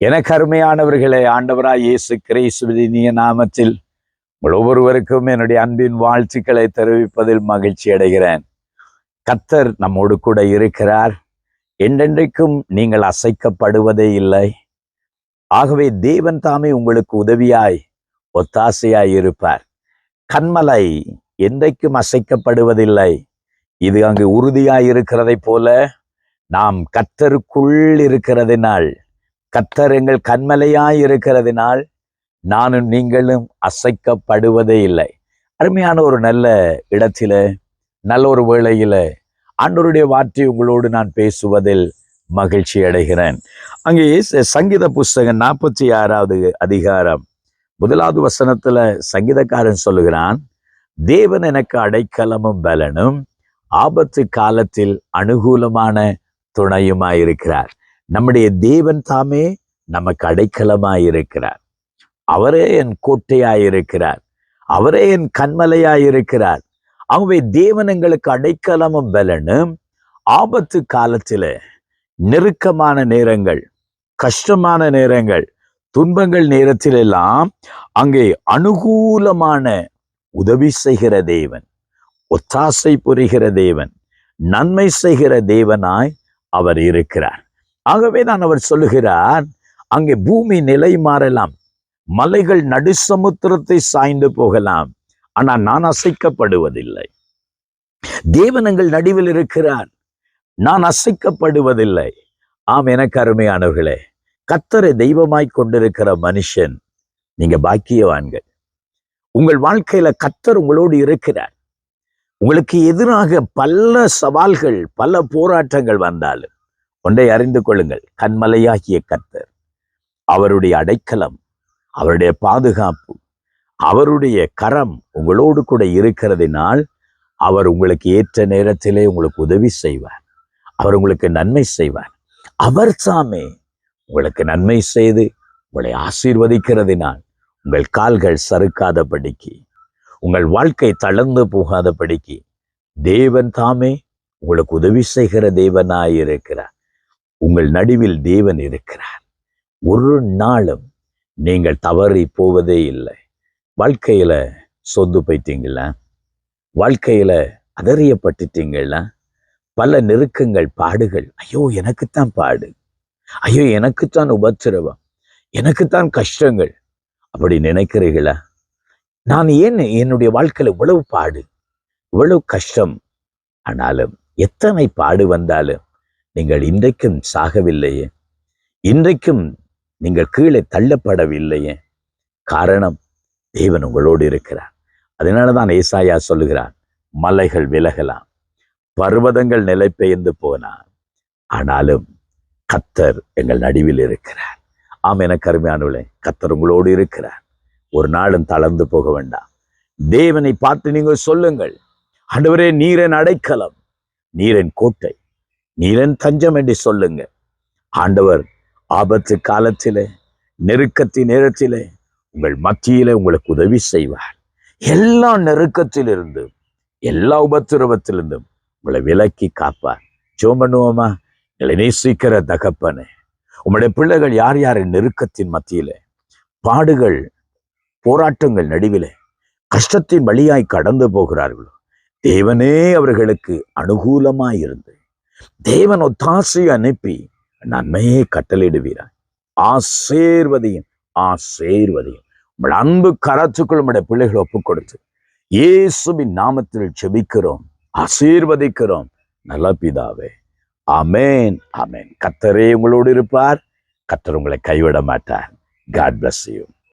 எனக்கு அருமையானவர்களே ஆண்டவராய் இயேசு கிறிஸ்துவினிய நாமத்தில் உங்கள் ஒவ்வொருவருக்கும் என்னுடைய அன்பின் வாழ்த்துக்களை தெரிவிப்பதில் மகிழ்ச்சி அடைகிறேன். கத்தர் நம்மோடு கூட இருக்கிறார். என்றென்றைக்கும் நீங்கள் அசைக்கப்படுவதே இல்லை. ஆகவே தேவன் தாமே உங்களுக்கு உதவியாய் ஒத்தாசையாய் இருப்பார். கண்மலை என்றைக்கும் அசைக்கப்படுவதில்லை. இது அங்கு உறுதியாய் இருக்கிறதைப் போல நாம் கத்தருக்குள் இருக்கிறதினால் கத்தர் எங்கள் கண்மலையாய் இருக்கிறதினால் நானும் நீங்களும் அசைக்கப்படுவதே இல்லை. அருமையான ஒரு நல்ல இடத்தில நல்ல ஒரு வேளையில ஆண்டோருடைய வார்த்தை உங்களோடு நான் பேசுவதில் மகிழ்ச்சி அடைகிறேன். அங்கே சங்கீத புஸ்தகம் நாற்பத்தி ஆறாவது அதிகாரம் முதலாவது வசனத்துல சங்கீதக்காரன் சொல்லுகிறான் தேவன் எனக்கு அடைக்கலமும் பலனும் ஆபத்து காலத்தில் அனுகூலமான துணையுமாயிருக்கிறார். நம்முடைய தேவன் தாமே நமக்கு அடைக்கலமாயிருக்கிறார். அவரே என் கோட்டையாயிருக்கிறார். அவரே என் கண்மலையாயிருக்கிறார் ஆகவே தேவன் எங்களுக்கு அடைக்கலமும் பலனும் ஆபத்து காலத்தில் நெருக்கமான நேரங்கள் கஷ்டமான நேரங்கள் துன்பங்கள் நேரத்திலெல்லாம் அங்கே அனுகூலமான உதவி செய்கிற தேவன் ஒத்தாசை புரிகிற தேவன் நன்மை செய்கிற தேவனாய் அவர் இருக்கிறார். ஆகவே தான் அவர் சொல்லுகிறார் அங்கே பூமி நிலை மாறலாம் மலைகள் நடுசமுத்திரத்தை சாய்ந்து போகலாம் ஆனால் நான் அசைக்கப்படுவதில்லை. தேவனங்கள் நடுவில் இருக்கிறார் நான் அசைக்கப்படுவதில்லை. ஆம் எனக்கு அருமையானவர்களே கத்தரை தெய்வமாய் கொண்டிருக்கிற மனுஷன் நீங்க பாக்கியவான்கள். உங்கள் வாழ்க்கையில கத்தர் உங்களோடு இருக்கிறார். உங்களுக்கு எதிராக பல சவால்கள் பல போராட்டங்கள் வந்தாலும் ஒன்றை அறிந்து கொள்ளுங்கள். கண்மலையாகிய கத்தர் அவருடைய அடைக்கலம் அவருடைய பாதுகாப்பு அவருடைய கரம் உங்களோடு கூட இருக்கிறதினால் அவர் உங்களுக்கு ஏற்ற நேரத்திலே உங்களுக்கு உதவி செய்வார். அவர் உங்களுக்கு நன்மை செய்வார். அவர் சாமே உங்களுக்கு நன்மை செய்து உங்களை ஆசீர்வதிக்கிறதினால் உங்கள் கால்கள் சறுக்காதபடிக்கு உங்கள் வாழ்க்கை தளர்ந்து போகாத படிக்கு தேவன் தாமே உங்களுக்கு உதவி செய்கிற தேவனாயிருக்கிறார். உங்கள் நடுவில் தேவன் இருக்கிறார். ஒரு நாளும் நீங்கள் தவறி போவதே இல்லை. வாழ்க்கையில சொந்து போயிட்டீங்களா? வாழ்க்கையில அதறியப்பட்டுட்டீங்களா பல நெருக்கங்கள் பாடுகள். ஐயோ எனக்குத்தான் பாடு. ஐயோ எனக்குத்தான் உபத்திரவம். எனக்குத்தான் கஷ்டங்கள். அப்படி நினைக்கிறீர்களா? நான் ஏன் என்னுடைய வாழ்க்கையில இவ்வளவு பாடு? இவ்வளவு கஷ்டம். ஆனாலும் எத்தனை பாடு வந்தாலும் நீங்கள் இன்றைக்கும் சாகவில்லையே. இன்றைக்கும் நீங்கள் கீழே தள்ளப்படவில்லையே. காரணம் தேவன் உங்களோடு இருக்கிறார். அதனால தான் ஏசாயா சொல்லுகிறார் மலைகள் விலகலாம் பர்வதங்கள் நிலை பெயர்ந்து போனார் ஆனாலும் கத்தர் எங்கள் நடுவில் இருக்கிறார். ஆம் என கருமையானவளே கத்தர் உங்களோடு இருக்கிறார். ஒரு நாளும் தளர்ந்து போக வேண்டாம். தேவனை பார்த்து நீங்கள் சொல்லுங்கள் ஆண்டவரே நீரன் அடைக்கலம் நீரன் கோட்டை நீலன் தஞ்சம் என்று சொல்லுங்க. ஆண்டவர் ஆபத்து காலத்திலே நெருக்கத்தின் நேரத்திலே உங்கள் மத்தியிலே உங்களுக்கு உதவி செய்வார். எல்லா நெருக்கத்திலிருந்தும் எல்லா உபத்திரவத்திலிருந்தும் உங்களை விலக்கி காப்பார். ஜோம் பண்ணுவோமா எங்களை நேசிக்கிற தகப்பனே உங்களுடைய பிள்ளைகள் யார் யார் நெருக்கத்தின் மத்தியிலே? பாடுகள் போராட்டங்கள் நடுவிலே கஷ்டத்தின் வழியாய் கடந்து போகிறார்களோ? தேவனே அவர்களுக்கு அனுகூலமாய் இருந்து தேவன் ஒத்தாசையை அனுப்பி நன்மையே கட்டளையிடுவீராய் ஆசேர்வதையும் ஆசேர்வதையும். உங்கள் அன்பு கரத்துக்குள் உடைய பிள்ளைகளை ஒப்புக் கொடுத்து இயேசுவின் நாமத்தில் செபிக்கிறோம் ஆசீர்வதிக்கிறோம். நல்ல பிதாவே அமேன் அமேன் கத்தரே உங்களோடு இருப்பார் கத்தர் உங்களை கைவிட மாட்டார். God bless you